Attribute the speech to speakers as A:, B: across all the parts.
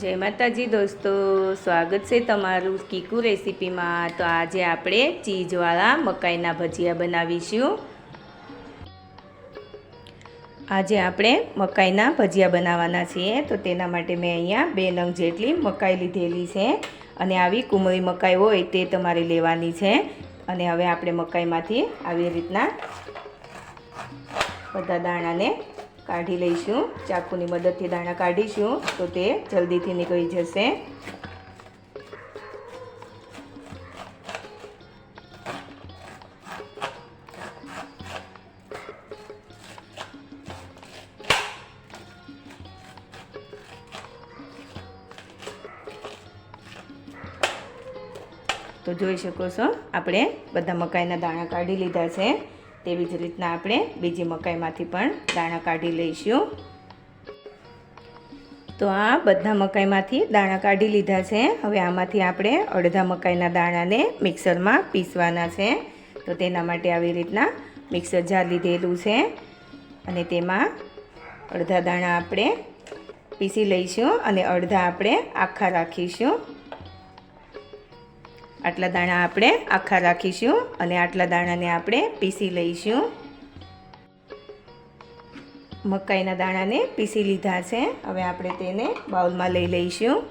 A: જય માતાજી દોસ્તો, સ્વાગત છે તમારું કીકુ રેસીપીમાં. તો આજે આપણે ચીઝવાળા મકાઈના ભજીયા બનાવીશું. આજે આપણે મકાઈના ભજીયા બનાવવાના છીએ, તો તેના માટે મેં અહીંયા બે નંગ જેટલી મકાઈ લીધેલી છે. અને આવી કુમળી મકાઈ હોય તે તમારે લેવાની છે. અને હવે આપણે મકાઈમાંથી આવી રીતના બધા દાણાને કાઢી લઈશું. ચાકુની મદદથી દાણા કાઢીશું તો તે જલ્દીથી નીકળી જશે. તો જોઈ શકો છો, આપણે બધા મકાઈના દાણા કાઢી લીધા છે. તેવી જ રીતના આપણે બીજી મકાઈમાંથી પણ દાણા કાઢી લઈશું. તો આ બધા મકાઈમાંથી દાણા કાઢી લીધા છે. હવે આમાંથી આપણે અડધા મકાઈના દાણાને મિક્સરમાં પીસવાના છે. તો તેના માટે આવી રીતના મિક્સર જાર લીધેલું છે. અને તેમાં અડધા દાણા આપણે પીસી લઈશું અને અડધા આપણે આખા રાખીશું. આટલા દાણા આપણે આખા રાખીશું અને આટલા દાણાને આપણે પીસી લઈશું. મકાઈના દાણાને પીસી લીધા છે. હવે આપણે તેને બાઉલમાં લઈ લઈશું.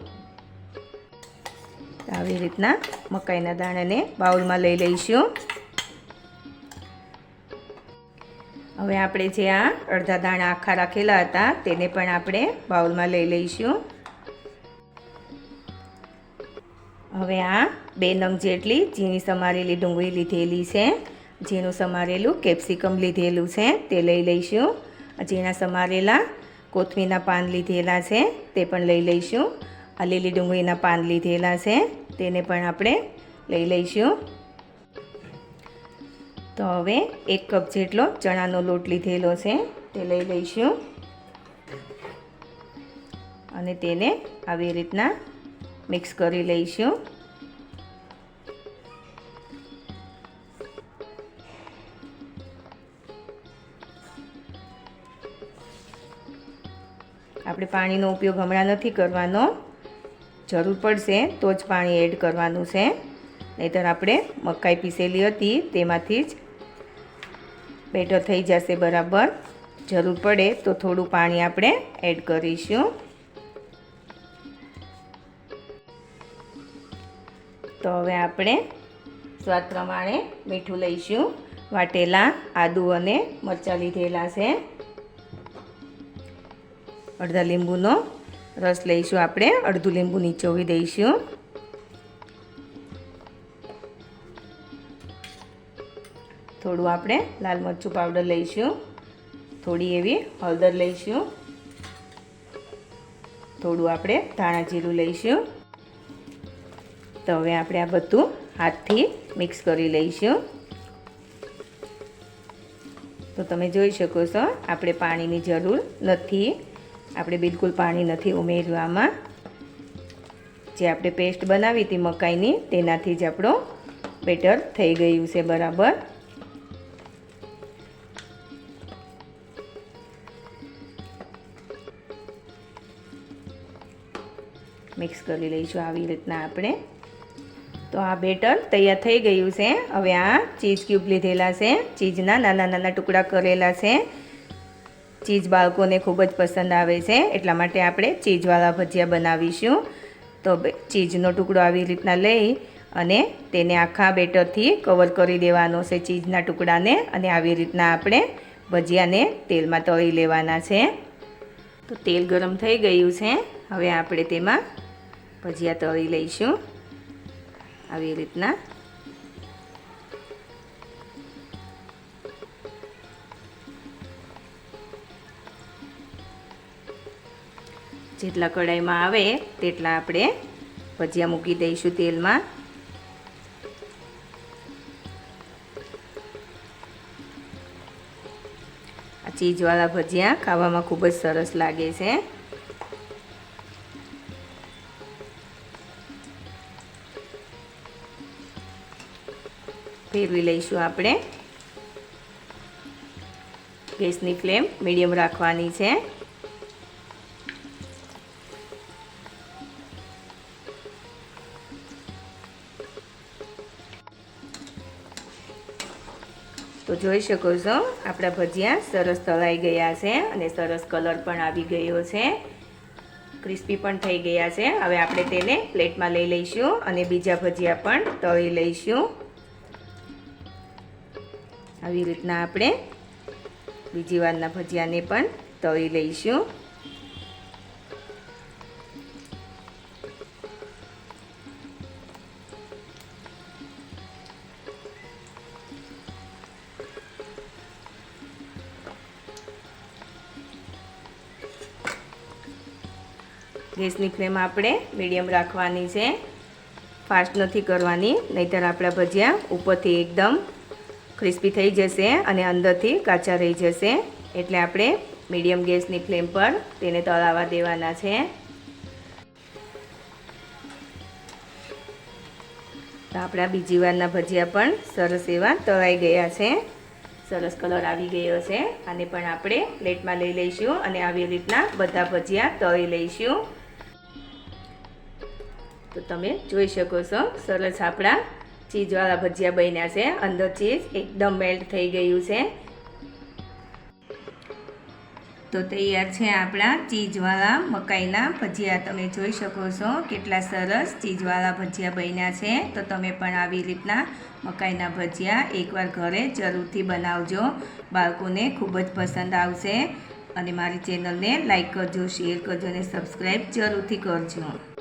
A: આવી રીતના મકાઈના દાણાને બાઉલમાં લઈ લઈશું. હવે આપણે જે આ અડધા દાણા આખા રાખેલા હતા તેને પણ આપણે બાઉલમાં લઈ લઈશું. હવે આ બે નંગ જેટલી ઝીણી સમારેલી ડુંગળી લીધેલી છે. ઝીણું સમારેલું કેપ્સિકમ લીધેલું છે. તે લઈ લઈશું. ઝીણા સમારેલા કોથમીના પાન લીધેલા છે. તે પણ લઈ લઈશું. આ લીલી ડુંગળીના પાન લીધેલા છે. તેને પણ આપણે લઈ લઈશું. તો હવે એક કપ જેટલો ચણાનો લોટ લીધેલો છે. તે લઈ લઈશું. અને તેને આવી રીતના મિક્સ કરી લઈશું. આપણે પાણીનો ઉપયોગ હમણાં નથી કરવાનો. જરૂર પડશે તો જ પાણી એડ કરવાનું છે. નહીતર આપણે મકાઈ પીસેલી હતી તેમાંથી જ બેટર થઈ જશે બરાબર. જરૂર પડે તો થોડું પાણી આપણે એડ કરીશું. તો હવે આપણે સ્વાદ પ્રમાણે મીઠું લઈશું. વાટેલા, આદુ અને મરચાં લીધેલા છે. અડધા લીંબુનો રસ લઈશું આપણે. અડધું લીંબુ નીચોવી દઈશું. થોડું આપણે લાલ મરચું પાવડર લઈશું. થોડી એવી હળદર લઈશું. થોડું આપણે ધાણા જીરું લઈશું. તો હવે આપણે આ બધું હાથથી મિક્સ કરી લઈશું. તો તમે જોઈ શકો છો, આપણે પાણીની જરૂર નથી. આપણે બિલકુલ પાણી નથી ઉમેરવામાં જે આપણે પેસ્ટ બનાવી હતી મકાઈની, તેનાથી જ આપણો બેટર થઈ ગયું છે બરાબર. મિક્સ કરી લઈશું આવી રીતના આપણે. તો આ બેટર તૈયાર થઈ ગયું છે. હવે આ ચીઝ ક્યુબ લીધેલા છે. ચીઝના નાના નાના ટુકડા કરેલા છે. ચીઝ બાળકોને ખૂબ જ પસંદ આવે છે. એટલા માટે આપણે ચીઝવાળા ભજીયા બનાવીશું. તો ચીઝનો ટુકડો આવી રીતના લઈ અને તેને આખા બેટરથી કવર કરી દેવાનો છે ચીઝના ટુકડાને અને આવી રીતના આપણે ભજીયાને તેલમાં તળી લેવાના છે. તો તેલ ગરમ થઈ ગયું છે. હવે આપણે તેમાં ભજીયા તળી લઈશું. આવી રીતના. જેટલા કઢાઈમાં આવે તેટલા આપણે ભજીયા મૂકી દઈશું તેલમાં. આ ચીજવાળા ભજીયા ખાવામાં ખૂબ જ સરસ લાગે છે. ફેરવી લઈશું આપણે. ગેસની ફ્લેમ મીડિયમ રાખવાની છે. તો જોઈ શકો છો, આપણા ભજીયા સરસ તળાઈ ગયા છે અને સરસ કલર પણ આવી ગયો છે. ક્રિસ્પી પણ થઈ ગયા છે. હવે આપણે તેને પ્લેટમાં લઈ લઈશું અને બીજા ભજીયા પણ તળી લઈશું. આવી રીતના આપણે બીજી વારના ભજીયાને પણ તળી લઈશું. ગેસની ફ્લેમ આપણે મીડિયમ રાખવાની છે. ફાસ્ટ નથી કરવાની, નહીંતર આપણા ભજીયા ઉપરથી એકદમ ક્રિસ્પી થઈ જશે અને અંદરથી કાચા રહી જશે. એટલે આપણે મીડિયમ ગેસની ફ્લેમ પર તેને તળાવવા દેવાના છે. તો આપણા બીજી વારના ભજીયા પણ સરસ એવા તળાઈ ગયા છે. સરસ કલર આવી ગયો છે. આને પણ આપણે પ્લેટમાં લઈ લઈશું અને આવી રીતના બધા ભજીયા તળી લઈશું. તો તમે જોઈ શકો છો, સરસ આપણા ચીઝવાળા ભજીયા બન્યા છે. અંદર ચીઝ એકદમ મેલ્ટ થઈ ગયું છે. તો તૈયાર છે આપણા ચીઝવાળા મકાઈના ભજીયા. તમે જોઈ શકો છો કેટલા સરસ ચીઝવાળા ભજીયા બન્યા છે. તો તમે પણ આવી રીતના મકાઈના ભજીયા એકવાર ઘરે જરૂરથી બનાવજો. બાળકોને ખૂબ જ પસંદ આવશે. અને મારી ચેનલને લાઈક કરજો, શેર કરજો અને સબસ્ક્રાઈબ જરૂરથી કરજો.